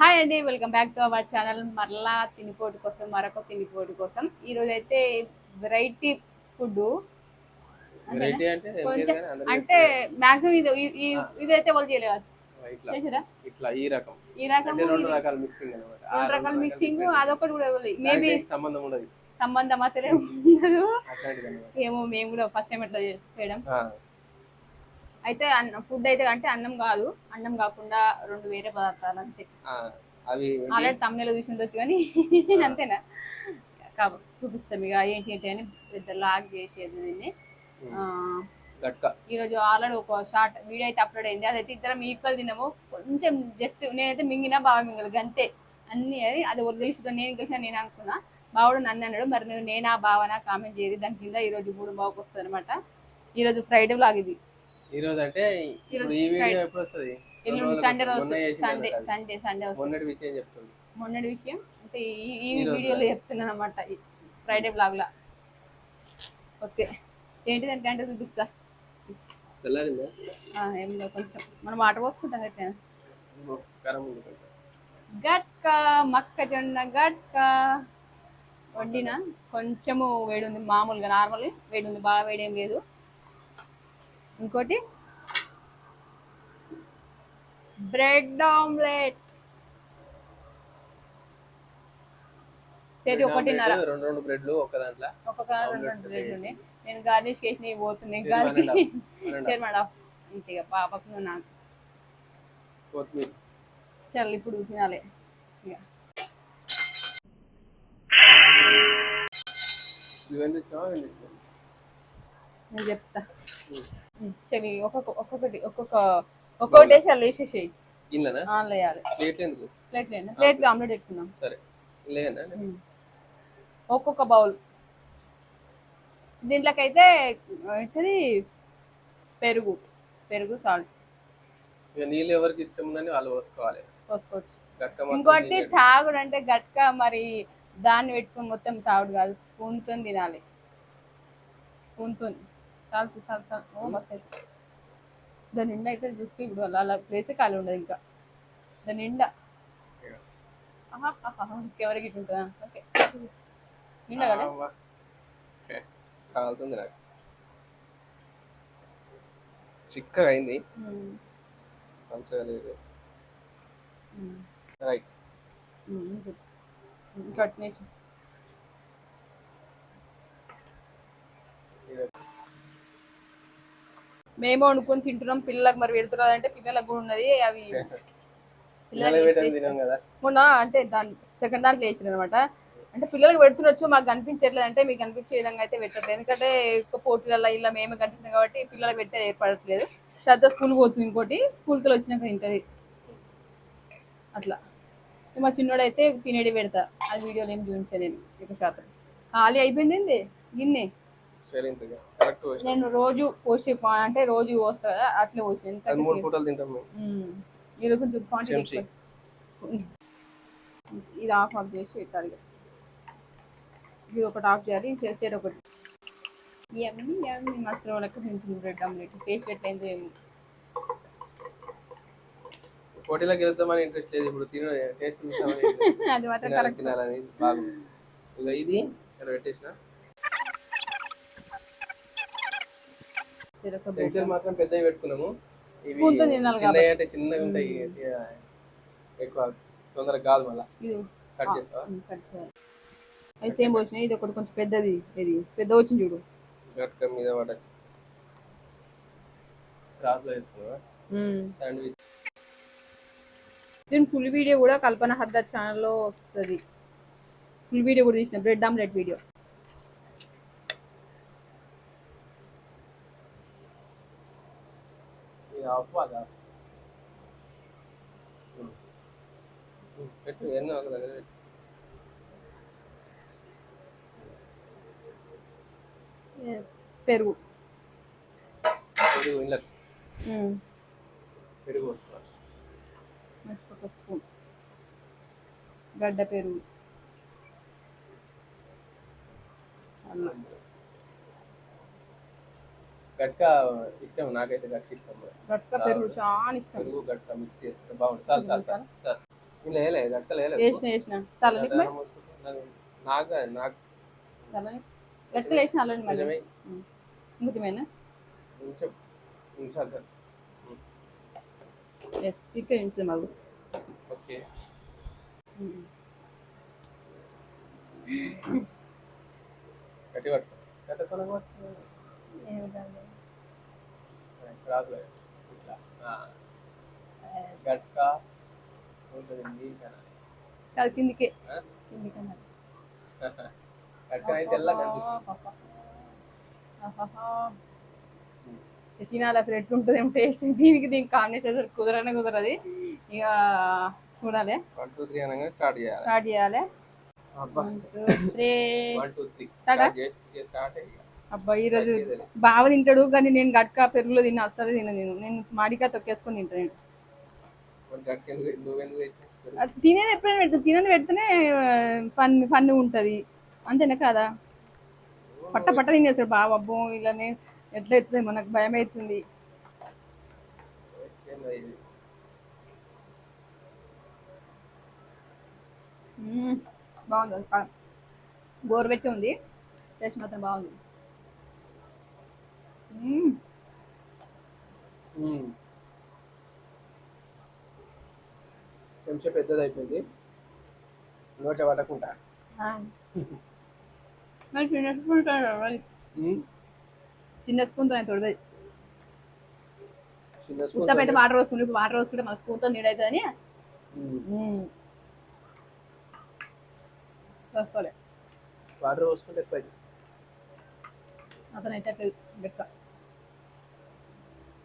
Hi అండి welcome back to our channel మరలా తినిపోటు కోసం మరొక తినిపోటు కోసం. ఈ రోజు అయితే వెరైటీ ఫుడ్ అంటే మాక్సిమం ఇది ఇదైతే వాళ్ళు చేయలేదు ఈ రకం. ఈ రకం అంటే రెండు రకాల మిక్సింగ్ అనమాట రెండు రకాల మిక్సింగ్ అదొకటి కూడా మేబీ సంబంధం ఉండదు. సంబంధం అసలే ఉండదు. అట్లాంటిది అనమాట ఏమో మేము కూడా ఫస్ట్ టైం ఎట్లా చేయడం. అయితే అన్న ఫుడ్ అయితే అంటే అన్నం కాదు అన్నం కాకుండా రెండు వేరే పదార్థాలు అంతే. అవి? ఆల్రెడీ తమిళలో చూసి ఉండొచ్చు కానీ అంతేనా? కాబట్టి చూపిస్తాం ఇక ఏంటి ఏంటి అని పెద్ద లాగ్ చేసేది దీన్ని ఈరోజు ఆల్రెడీ ఒక షార్ట్ వీడియో అయితే అప్లోడ్ అయింది. అదైతే ఇద్దరం ఈక్వల్ తిన్నాము. కొంచెం జస్ట్ నేనైతే మింగినా బాగా మింగలు గంతే. అన్ని అది అది వదిలేసి నేను గెలిచిన నేను అనుకున్నా. బావుడు నన్ను అన్నాడు మరి నువ్వు నేనా బావనా? కామెంట్ చేయదు దాని కింద ఈరోజు మూడు బావుకు వస్తుంది అనమాట ఈరోజు ఫ్రైడే బ్లాగ్ ఇది. ఈ రోజు అంటే ఇప్పుడు ఈ వీడియో ఎప్పుడు వస్తుంది ఎల్లుండి సండే రోజు మొన్న చేసింది సండే కదా అది. సండే సండే వస్తుంది. మొన్నటి విషయం చెప్తుంది. మొన్నటి విషయం? అంటే ఈ ఈ ఈ రోజు వీడియోలో చెప్తున్నాను అనమాట ఫ్రైడే బ్లాగ్ లా ఓకే. ఏంటి దానికంటే చూపిస్తా. తెల్లారిందా? ఆ, ఏం లేదు కొంచెం. మనం వాట పోసుకుంటాం అయితే ఓ, కారం ఉంది కొంచెం. గట్క మొక్కజొన్న గట్క. వండిన? కొంచెము వేడి ఉంది మామూలుగా నార్మల్ వేడి ఉంది బాగా వేడి ఏం లేదు. ఇంకోటి. Bread omelette. సేటి ఒకటిన్నర. రెండు రెండు బ్రెడ్లు ఒక దాంట్లో. ఒక్కొక్క రెండు రెండు బ్రెడ్ ఉన్నాయి. నేను గార్నిష్ చేసి పోతున్నాయి. గార్నిష్. షేర్ మేడం ఇక పాపకు నాకు. చల్ ఇప్పుడు తినాలి. ఇక? నేను చెప్తా. చలి ఒక్కొక్క ఒక్కొక్కటి ఒక్కొక్క ఒక్కొక్కటి వేసి అలా వేసేసేయి. ఇల్లనా ఆన్లో వేయాలి ప్లేట్లు ఎందుకు? ప్లేట్ లేండి ప్లేట్కి ఆమ్లెట్ పెట్టుకుందాం. సరే. లేదా ఒక్కొక్క బౌల్. దీంట్లోకైతే ఏంటిది? పెరుగు. పెరుగు సాల్ట్. ఇక నీళ్ళు ఎవరికి ఇష్టం ఉందని వాళ్ళు పోసుకోవాలి. పోసుకోవచ్చు. ఇంకోటి తాగుడు అంటే గట్క మరి దాన్ని పెట్టుకొని మొత్తం తాగుడు కాదు. స్పూన్తో తినాలి. స్పూన్తో. చాలు చాలు చాలు ఓ మస్తు అవుతుంది. దాని నిండా అయితే చూస్తే ఇప్పుడు అలా అలా ప్లేసే ఖాళీ ఉండదు ఇంకా. దాని నిండా. ఇంకెవరికి ఇటు ఉంటుందా? ఓకే. నిండా కదా. కాలుతుంది నాకు. చిక్కగా అయింది. మంచిగా లేదు రైట్. ఇంకా అట్నే. మేము వండుకొని తింటున్నాం పిల్లలకు మరి పెడుతున్నారు అంటే పిల్లలకు కూడా ఉన్నది అవి మొన్న అంటే దాని సెకండ్ దాంట్లో వేసిన అనమాట అంటే పిల్లలకు పెడుతుండొచ్చు మాకు కనిపించట్లేదు అంటే మీకు కనిపించే విధంగా అయితే పెట్టట్లేదు. ఎందుకంటే ఎక్కువ పోటీలలో ఇలా మేమే కనిపిస్తున్నాం కాబట్టి పిల్లలకు పెట్టే ఏర్పడట్లేదు. శ్రద్ధ స్కూల్ పోతుంది ఇంకోటి స్కూల్కి వచ్చినాక తింటది. అట్లా. మా చిన్నోడు అయితే తినేది పెడతా అది వీడియోలో ఏం చూపించాను నేను ఎక్కువ శాతం. ఖాళీ అయిపోయింది గిన్నె. నేను రోజు పోసి అంటే రోజు పోస్తా కదా అట్లే పోసి ఎందుకంటే మూడు పూటలు తింటాం. ఇది కొంచెం క్వాంటిటీ. ఇది ఆఫ్ ఆఫ్ చేసి పెట్టాలి. ఇది ఒకటి ఆఫ్ చేయాలి చేసేది ఒకటి. ఎమ్మి ఎమ్మి మసాలా లెక్క తింటుంది బ్రెడ్ ఆమ్లెట్. టేస్ట్ ఎట్లయిందో ఏమో. పోటీలోకి వెళ్తామని ఇంట్రెస్ట్ లేదు ఇప్పుడు. తిన టేస్ట్ అది మాత్రం కరెక్ట్. తినాలని బాగుంది ఇది ఇక్కడ పెట్టేసిన. చెంచాలు మాత్రం పెద్దవి పెట్టుకున్నాము. ఇవి చిన్నవి అంటే చిన్నగా ఉంటాయి. ఇక ఎక్కువ తొందరగా కాదు మళ్ళా. ఇది కట్ చేస్తావా? కట్ చేయాలి. అది సేమ్ వచ్చినాయి. ఇది ఒకటి కొంచెం పెద్దది. ఇది పెద్ద వచ్చింది చూడు. గట్క మీద పడ క్రాస్లో వేస్తున్నావా? శాండ్విచ్ దీని ఫుల్ వీడియో కూడా కల్పన హద్దర్ ఛానల్లో వస్తుంది. ఫుల్ వీడియో కూడా తీసిన. బ్రెడ్ ఆమ్లెట్ వీడియో ఇది ఆఫ్ అదా పెట్టు ఎన్నో ఒక దగ్గర పెట్టు ఎస్ పెరుగు పెరుగు ఇలా మ్మ్. పెరుగు వస్తున్నారు నెక్స్ట్ ఒక స్పూన్ గడ్డ పెరుగు అల్లం గట్క ఇష్టం నాకైతే గట్క ఇష్టం గట్క పెరుగు చాలా ఇష్టం. పెరుగు గట్క మిక్స్ చేసుకుంటే బాగుంటుంది. చాలు చాలు చాలు చాలు. ఇలా వేయలే గట్టలు వేయలే వేసిన వేసిన. నాకు నాకు? గట్టిగా వేసిన మళ్ళీ నిజమే. ఇంకొకమేనా కొంచెం ఉంచాలి సార్ ఎస్ ఇక్కడ ఉంచుదాం మాకు ఓకే. గట్టి పట్టు గట్ట ఇట్లా ఆ, గట్క కాదు కిందికే. తినాలి అసలు ఎట్లుంటుంది టేస్ట్ దీనికి దీనికి కాంబినేషన్ అసలు కుదరనే కుదరది. ఇక చూడాలి. వన్ టూ త్రీ స్టార్ట్ చేయాలి. స్టార్ట్ చేయాలి. త్రీ? స్టార్ట్ చేసి స్టార్ట్ అయ్యి అబ్బా ఈరోజు బాగా తింటాడు కానీ నేను గట్క పెరుగులో తిన్నా అస్సలు తిన నేను. నేను మాడికా తొక్కేసుకొని తింటాను తినేది ఎప్పుడైనా పెడతా తినేది పెడితేనే ఫన్ ఫన్ ఉంటుంది. అంతేనా కదా? పట్ట పట్ట తినేస్తాడు బాగా అబ్బో ఇలానే ఎట్లా అవుతుంది మనకు భయం అవుతుంది. బాగుంది. గోరువెచ్చ ఉంది. టేస్ట్ మాత్రం బాగుంది. చెంచా పెద్దది అయిపోయింది. నోట పడకుండా. మరి చిన్న స్పూన్ చిన్న ఉత్తప అయితే వాటర్ పోసుకుంటే ఇప్పుడు వాటర్ పోసుకుంటే మన స్పూన్తో నీడవుతుందని మ్మ్. వేసుకోవాలి వాటర్ పోసుకుంటే ఎక్కువ అవుతుంది. అతను అయితే అట్లా బెక్క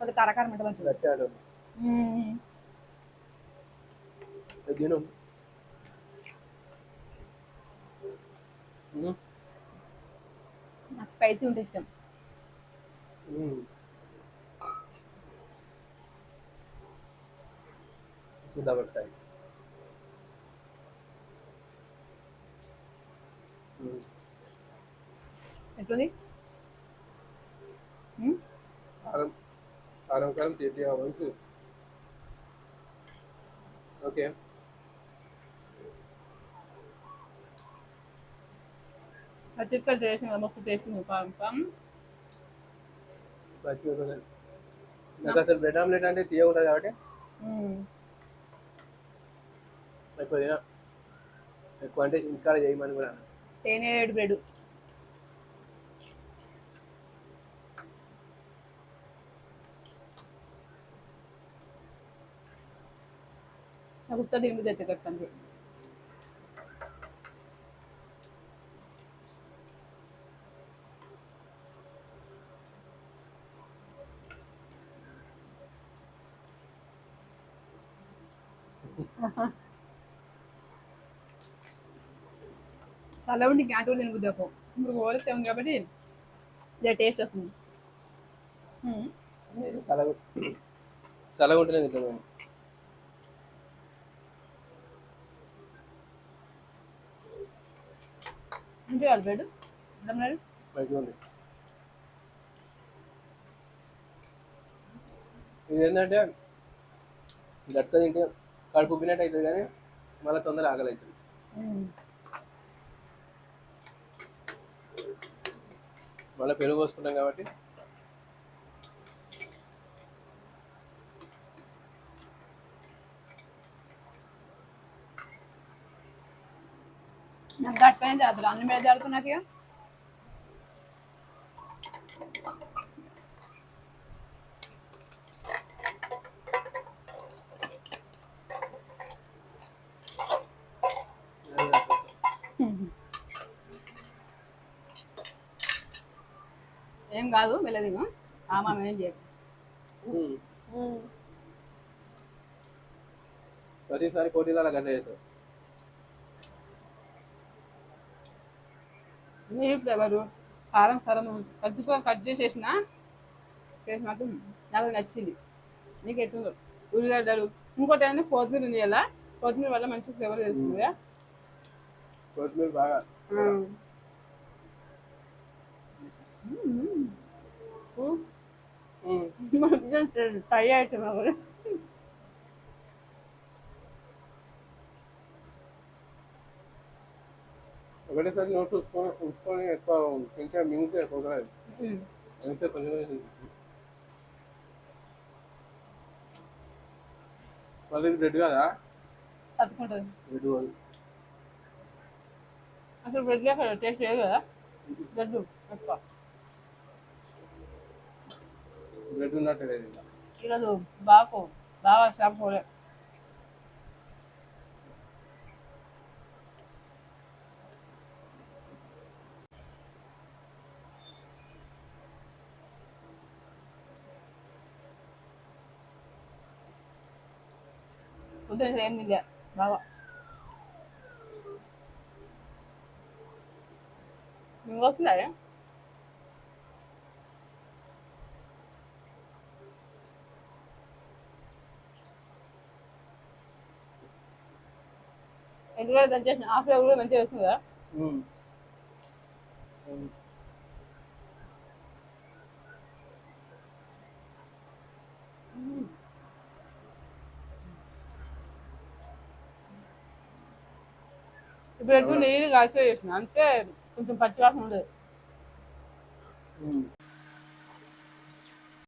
కొద్ది కారకారం అంటే మంచిది మ్మ్. తిను. నాకు స్పైసీ ఉంటే ఇష్టం. చూద్దాం ఒకసారి. ఎట్లుంది? కారం కారం కారం మంచి ఓకే. మస్తు మంచిగా నాకు అసలు బ్రెడ్ ఆమ్లెట్ అంటే తీయ ఉంటుంది కాబట్టి. ఎక్కువ తిన ఎక్కువ అంటే ఇంకా చేయమని కూడా. తేనేడు బ్రెడ్. నాకు ఉత్త తిండి తెచ్చే కట్టండి ఉండి గ్యాస్ కూడా తినబుద్ది అప్పు ఇప్పుడు ఓరొచ్చాము కాబట్టి ఇదే టేస్ట్ వస్తుంది. మ్మ్. నేను ఉంటేనే తింటాను. ఉంది. ఇది ఏంటంటే గట్క తింటే కడుపు ఉబ్బినట్టు అవుతుంది కానీ మళ్ళీ తొందర ఆకలి అవుతుంది మళ్ళీ పెరుగు పోసుకుంటాం కాబట్టి నాకు గట్టనే చేస్తారు అన్ని మీద జరుగుతుంది నాకు ఇక ఏం కాదు వెళ్ళదిగా ఆమా ఏం చేయదు ఉమ్. ప్రతిసారి పోటీలు అలా గంట చేస్తారు నీరు ఫ్లేవరు కారం కారం కలుపుకో కట్ చేసేసిన టేస్ట్ మాత్రం నాకు నచ్చింది. నీకు ఎట్లుందో ఉల్లిగడ్డలు? ఇంకోటి ఏంటంటే కొత్తిమీర ఉంది కదా కొత్తిమీర వల్ల మంచి ఫ్లేవర్ తెలుస్తుంది కొత్తిమీర బాగా. ట్రై అవుతున్నాం ఒకటేసారి నోట్ చూసుకొని ఉంచుకొని ఎక్కువ తింటే మింగితే ఎక్కువ రాదు. అందుకే కొంచెం. మళ్ళీ బ్రెడ్ కదా? బ్రెడ్. అసలు బ్రెడ్ టేస్ట్ లేదు కదా? బ్రెడ్ ఎక్కువ. బ్రెడ్ ఉన్నట్టు ఈరోజు బాగా బాగా షాప్ పోలే. పొద్దున ఏం తిండే బాగా ఇంకా వస్తుందా ఎందుకంటే దాని చేసిన హాఫ్ కూడా మంచిగా వస్తుంది కదా ఉమ్. ఇప్పుడు ఎటు నీళ్ళు కాల్చి చేసిన అంతే కొంచెం పచ్చివాసన ఉండదు ఉమ్.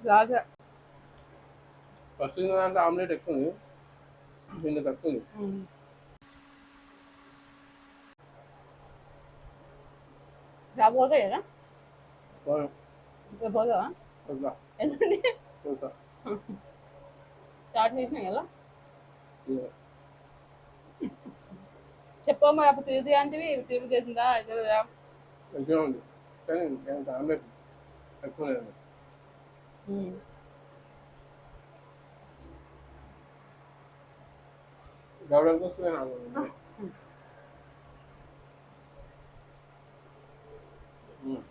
రాజా ఫస్ట్ తిన్న దాంట్లో ఆమ్లెట్ ఎక్కువ ఉంది నిన్న తక్కువ ఉంది జాబ్ పోతాయి కదా బాగా ఇంకా పోతావా వద్దా ఎందుకంటే వద్దా స్టార్ట్ చేసినా కదా ఇదిగో. చెప్పు మరి అప్పుడు తిరిగి అంటివి తిరిగి చేసిందా? అయితే మంచిగా ఉంది. కానీ ఎంత ఆమ్లెట్ ఎక్కువ లేదు గౌడలకు వస్తుంది నాకు ఉమ్.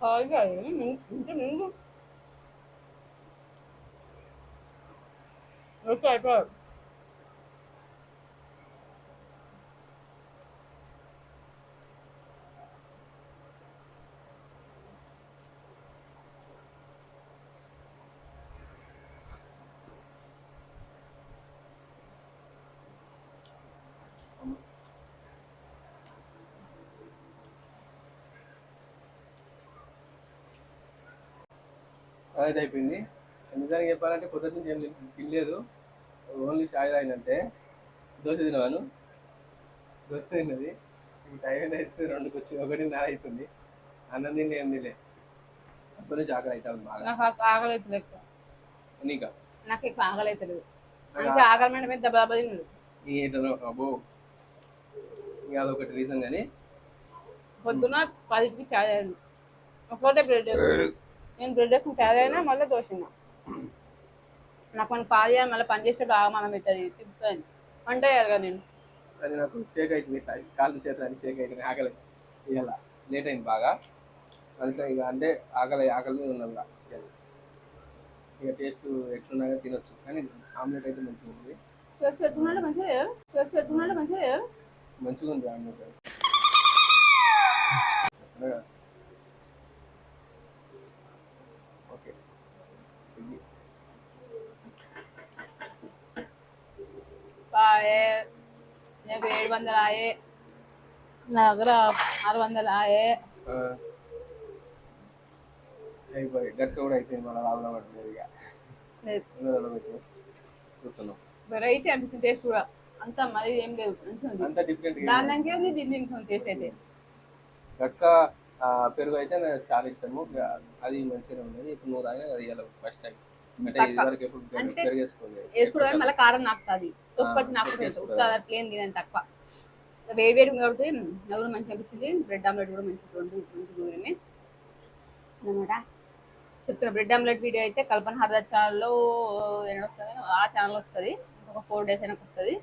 హాయిగా ఇంటి ముందు ఓకే అయిపోయాడు అదైతే అయిపోయింది నిజానికి చెప్పాలంటే పొద్దున్న నుంచి ఏం తినలేదు ఓన్లీ చాయ్ తాగినంటే దోశ తినవాను. దోశ తిన్నది. ఈ టైం ఎంత అవుతుంది రెండుకి వచ్చి ఒకటిన్నర అవుతుంది. అన్నం తిండి ఏం తినలే. అప్పటి నుంచి ఆకలి అవుతుంది బాగా. నాకు ఆకలి అవుతుంది నీకా? నాకు ఎక్కువ ఆకలి అవుతుంది అందుకే ఆకలి మీద దెబ్బ దెబ్బ తిన్నాడు. ఏంటో అబ్బో. ఇక అదొకటి రీజన్ కానీ పొద్దున పదింటికి చాయ్ ఒకటే బ్రెడ్ నేను బ్రెడ్ వేసుకుని చాయ్ తాగినా మళ్ళీ దోశ. నాకు మన పాలు చేయాలి మళ్ళీ పని చేసేటప్పుడు ఆగమనం అవుతుంది. తిప్పుతుంది అంటే కదా నేను. అది నాకు షేక్ అవుతుంది ఇట్లా కాళ్ళు చేతులు షేక్ అవుతుంది ఆకలి ఇవాళ లేట్ అయింది బాగా. అందుకే ఇక అంటే ఆకలి ఆకలి మీద ఉన్నాం ఇక. టేస్ట్ ఎట్లున్నా కానీ తినొచ్చు. కానీ ఆమ్లెట్ అయితే మంచిగా ఉంది. మంచిగా ఉంది? ఆమ్లెట్ బాయే నీకు ఏడు వందలు ఆయే నా దగ్గర ఆరు వందలు ఆయే. అయిపోయి గట్ట కూడా అయిపోయింది రావుదా పడుతుంది ఇక. చూస్తున్నాం. వెరైటీ అనిపిస్తుంది టేస్ట్ కూడా. అంతా మరి ఏం లేదు మంచిగా అంతా డిఫరెంట్ దాని దానికే ఉంది దీని టేస్ట్ అయితే. గట్క పెరుగు అయితే నాకు చాలా ఇష్టము. అది మంచిగా ఉన్నది. ఇప్పుడు నువ్వు తాగినా అది ఫస్ట్ టైం అంటే మళ్ళీ కారం నాకుతుంది. తొప్పచ్చి నాకు ఉత్తా ప్లేన్ తినని తక్కువ. వేడి వేడి కాబట్టి కూడా మంచిగా అనిపించింది. బ్రెడ్ ఆమ్లెట్ కూడా మంచిగా ఉంది మంచిగా కుదిరింది అనమాట చెప్తున్నా బ్రెడ్ ఆమ్లెట్ వీడియో అయితే కల్పన హర్ద ఛానల్లో ఎన్నో వస్తుంది ఆ ఛానల్ వస్తుంది. ఒక ఫోర్ డేస్ అయినా వస్తుంది.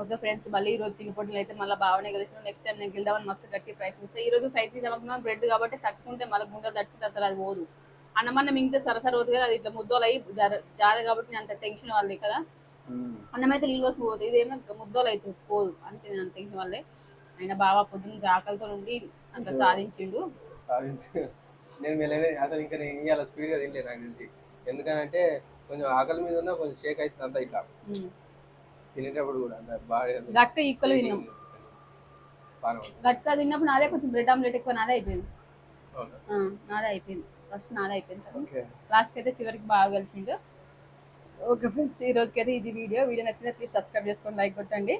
ఓకే ఫ్రెండ్స్ మళ్ళీ ఈ రోజు తిని పొట్టులు అయితే మళ్ళీ బాగానే కలిసిన. నెక్స్ట్ టైం నేను గెలుదామని మస్తు గట్టి ప్రయత్నిస్తాను ఈ రోజు ప్రయత్నిద్దాం అనుకున్నాను బ్రెడ్ కాబట్టి తట్టుకుంటే మళ్ళీ గుండెలు తట్టుకుంటే అసలు అది పోదు. అన్నమన్న మింగితే సరసర పోదు కదా అది ఇట్లా ముద్దోలు అయ్యి జార కాబట్టి అంత టెన్షన్ వాళ్ళే కదా. ఉమ్. అన్నం అయితే నీళ్ళు పోసి పోదు ఇదేమో ముద్దోలు అయితే పోదు. అంతే అంత టెన్షన్ వల్లే ఆయన బాగా పొద్దున్న ఆకలితో ఉండి అంత సాధించిండు. సాధించి నేను అసలు ఇంకా నేను ఇవాళ స్పీడ్గా తినలేదు నాకు తెలిసి. ఎందుకనంటే కొంచెం ఆకలి మీద ఉన్న కొంచెం షేక్ అవుతుంది అంతా ఇట్లా. తినేటప్పుడు కూడా అంత బాగా ఈక్వల్ తిన్నాం. గట్క తిన్నప్పుడు నాదే కొంచెం బ్రెడ్ ఆమ్లెట్ ఎక్కువ నాదే అయిపోయింది. నాదే అయిపోయింది. ఫస్ట్ నాదే అయిపోయింది ఓకే. లాస్ట్కి అయితే చివరికి బాగా కలిసిండు. ఓకే ఫ్రెండ్స్ ఈ రోజుకి అయితే ఇది వీడియో. వీడియో నచ్చితే ప్లీజ్ సబ్స్క్రైబ్ చేసుకొని లైక్ కొట్టండి.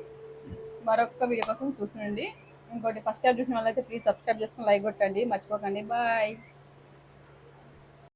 మరొక వీడియో కోసం చూస్తుండండి. ఇంకోటి ఫస్ట్ టైం చూసిన వాళ్ళైతే ప్లీజ్ సబ్స్క్రైబ్ చేసుకొని లైక్ కొట్టండి. మర్చిపోకండి. బాయ్